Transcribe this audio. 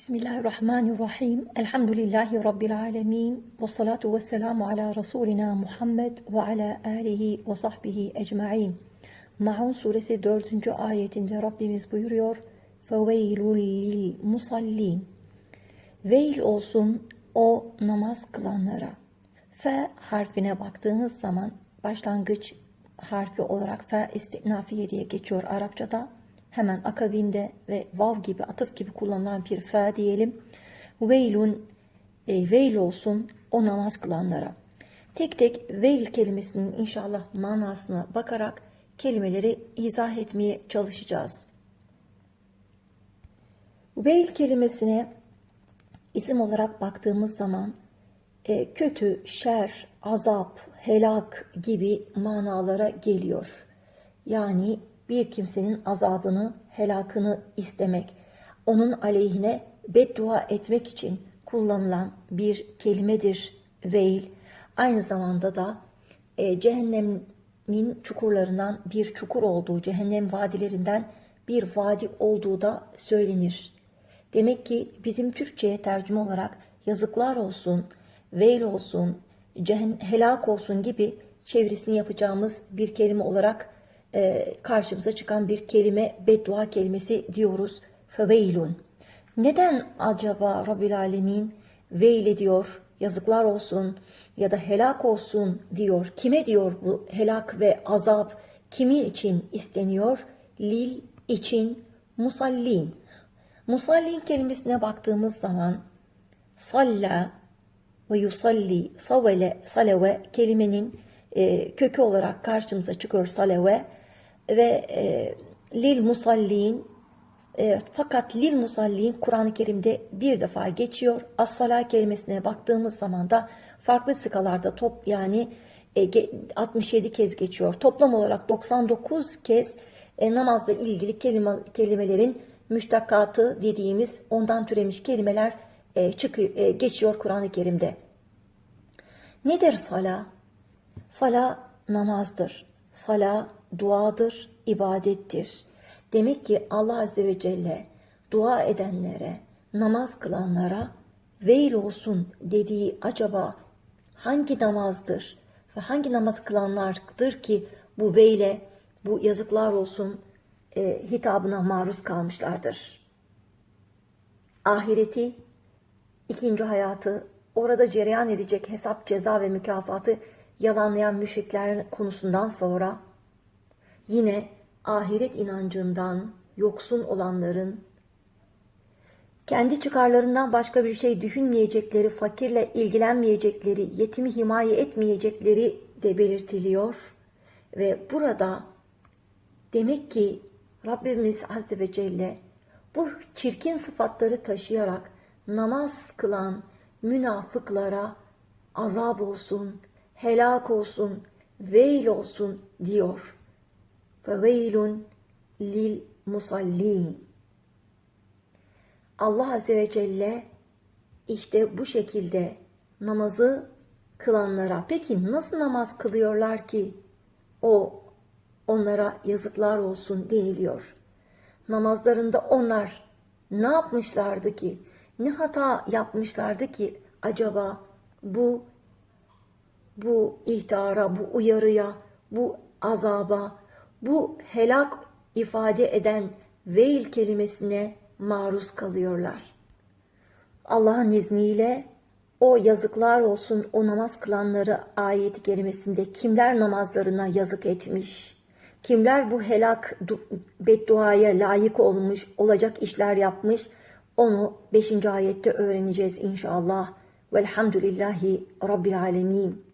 Bismillahirrahmanirrahim. Elhamdülillahi Rabbil alemin. Ve salatu ve selamu ala Resulina Muhammed ve ala alihi ve sahbihi ecma'in. Maun suresi 4. ayetinde Rabbimiz buyuruyor. فَوَيْلٌ لِلْمُصَلِّينَ Veil olsun o namaz kılanlara. Fe harfine baktığınız zaman başlangıç harfi olarak fe istinafiye diye geçiyor Arapçada. Hemen akabinde ve vav gibi atıf gibi kullanılan bir fe diyelim. Veylun e, veil olsun o namaz kılanlara. Tek tek veil kelimesinin inşallah manasına bakarak kelimeleri izah etmeye çalışacağız. Veil kelimesine isim olarak baktığımız zaman e, kötü, şer, azap, helak gibi manalara geliyor. Yani bir kimsenin azabını, helakını istemek, onun aleyhine beddua etmek için kullanılan bir kelimedir veil. Aynı zamanda da e, cehennemin çukurlarından bir çukur olduğu, cehennem vadilerinden bir vadi olduğu da söylenir. Demek ki bizim Türkçe'ye tercüme olarak yazıklar olsun, veil olsun, cehen, helak olsun gibi çevirisini yapacağımız bir kelime olarak e, karşımıza çıkan bir kelime beddua kelimesi diyoruz. Feveylun. Neden acaba Rabbil Alemin veil ediyor, yazıklar olsun ya da helak olsun diyor. Kime diyor bu helak ve azap kimin için isteniyor? Lil için musallin. Musallin kelimesine baktığımız zaman salla ve yusalli savele saleve kelimenin e, kökü olarak karşımıza çıkıyor saleve ve e, lil musallin e, fakat lil musallin Kur'an-ı Kerim'de bir defa geçiyor. As-sala kelimesine baktığımız zaman da farklı sıkalarda top yani e, 67 kez geçiyor. Toplam olarak 99 kez e, namazla ilgili kelime, kelimelerin müştakatı dediğimiz ondan türemiş kelimeler e, çıkıyor, e, geçiyor Kur'an-ı Kerim'de. Nedir sala? Sala namazdır. Sala duadır, ibadettir. Demek ki Allah Azze ve Celle dua edenlere, namaz kılanlara veil olsun dediği acaba hangi namazdır ve hangi namaz kılanlardır ki bu veyle, bu yazıklar olsun e, hitabına maruz kalmışlardır. Ahireti, ikinci hayatı, orada cereyan edecek hesap, ceza ve mükafatı yalanlayan müşriklerin konusundan sonra yine ahiret inancından yoksun olanların kendi çıkarlarından başka bir şey düşünmeyecekleri, fakirle ilgilenmeyecekleri, yetimi himaye etmeyecekleri de belirtiliyor. Ve burada demek ki Rabbimiz Azze ve Celle bu çirkin sıfatları taşıyarak namaz kılan münafıklara azap olsun, helak olsun, veil olsun diyor. Feveylun lil musallin. Allah Azze ve Celle işte bu şekilde namazı kılanlara peki nasıl namaz kılıyorlar ki o onlara yazıklar olsun deniliyor. Namazlarında onlar ne yapmışlardı ki? Ne hata yapmışlardı ki acaba bu bu ihtara, bu uyarıya, bu azaba, bu helak ifade eden veil kelimesine maruz kalıyorlar. Allah'ın izniyle o yazıklar olsun o namaz kılanları ayeti kerimesinde kimler namazlarına yazık etmiş, kimler bu helak bedduaya layık olmuş, olacak işler yapmış, onu 5. ayette öğreneceğiz inşallah. Velhamdülillahi Rabbil Alemin.